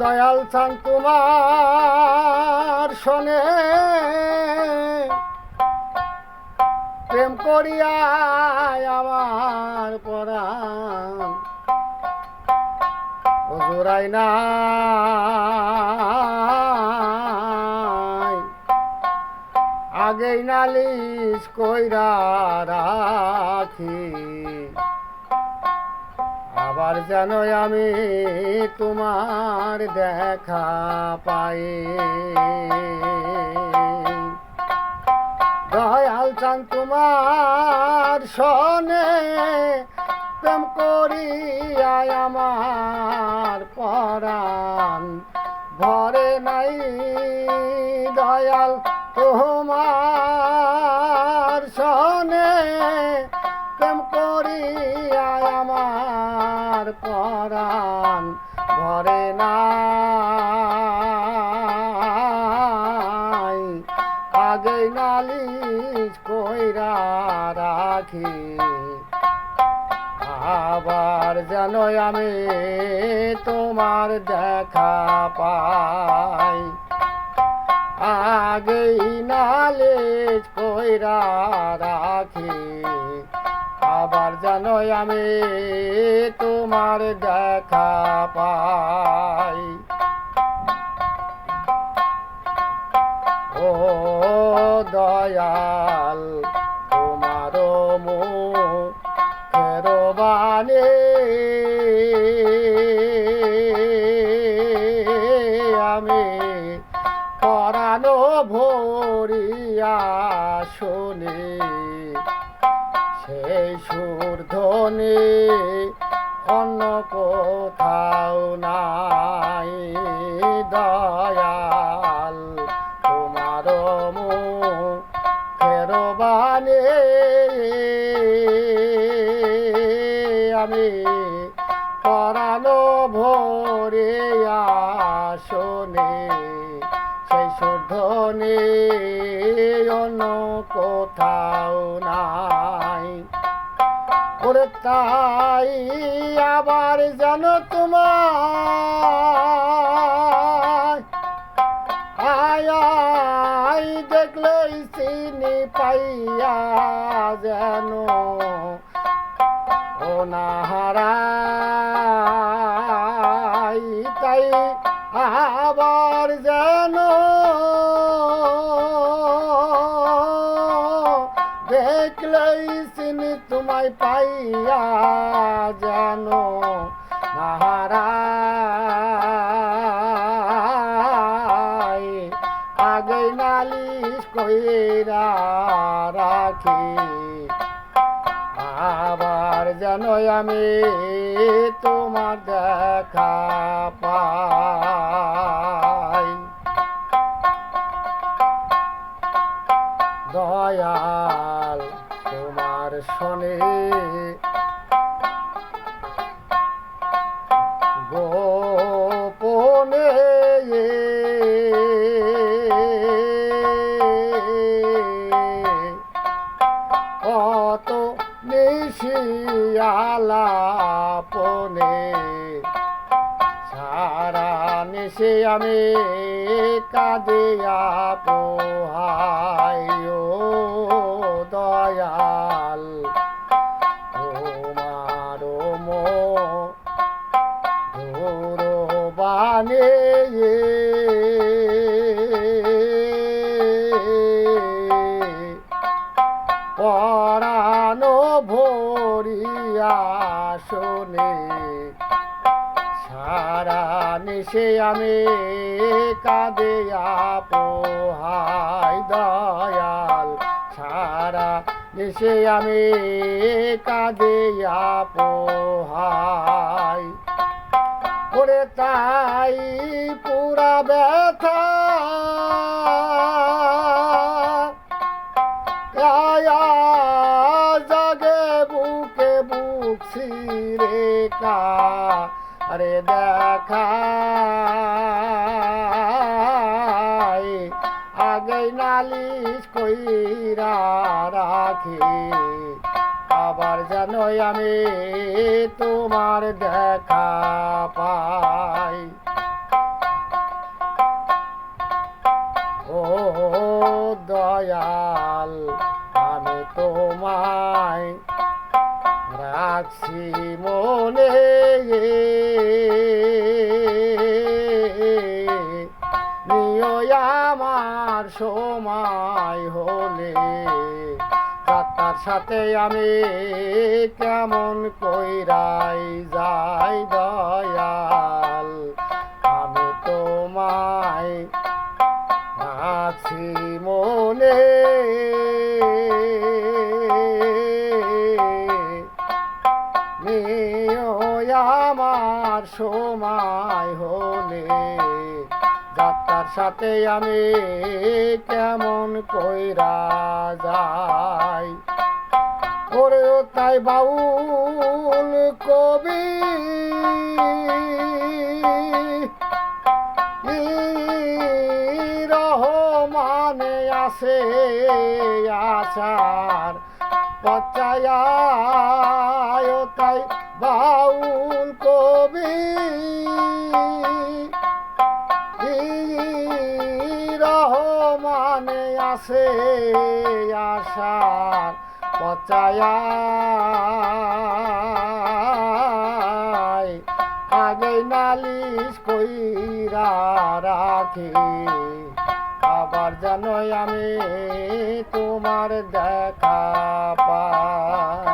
দয়াল চান তোমার শোনে। প্রেম করিয়া আমার পরাণ। ও জোড়াই না আগেই নালিশ কইরা রাখি। আবার যেন আমি তোমার দেখা পাই দয়াল চান তোমার সনে প্রেম করিয়া আমার পরাণ। পরাণ ভরে নাই। আগে নালিশ কইরা রাখি, আবার যেন আমি তোমার দেখা পাই। আগেই নালিশ কইরা রাখি। আবার যেন আমি তোমার দেখা পাই। ও দয়াল তোমার বাণী। আমি পরানো ভরিয়া শুনি। সেই সুর ধ্বনি অন্য কোথাও নাই। দয়াল, তোমার মুখের বাণী। আমি পরানো ভরিয়া শুনি সেই সুর শুদ্ধনি অন্য কোথাও নাই। ওরে তাই আবার যেন তোমার আয় দেখলে চিনি পাইয়া যেন ও না দেখলেই চিনি তোমায় পাইয়া যেন না হারাই আগে নালিশ কইরা রাখি, আবার যেন আমি তোমার দেখা পাই। দয়াল তোমার শনে। গোপনে কত নিশিয়ালাপনে সারা নিশে আমি কাঁদিয়া পোহাই ও বানে পরানো ভরিয়া শোনে সারা নিশে আমি কাঁদিয়া পোহাই দয়াল। সারা নিশে আমি কাঁদিয়া পোহাই করে তাই পুরা ব্যথা। জাগে বুকে বুক ছিরে কা। আরে দেখাই আগে নালিশ কইরা রাখি আবার যেন আমি তোমার দেখা পাই। ও দয়াল, আমি তোমায় রাখছি মনে। নিয় আমার সময় সাথে আমি কেমন কইরাই যাই দয়াল? আমি তোমায় আছি মনে। আমার সময় হলে, যাত্রার সাথে আমি কেমন কইরা যাই? ওরে তাই বাউল কবি। রহমানে আছে আচার পচায় তাই বাউল কবি। রহমানে আছে আশার পচায় আগে নালিশ কইরা রাখি। আবার জানো আমি তোমার দেখা পাই।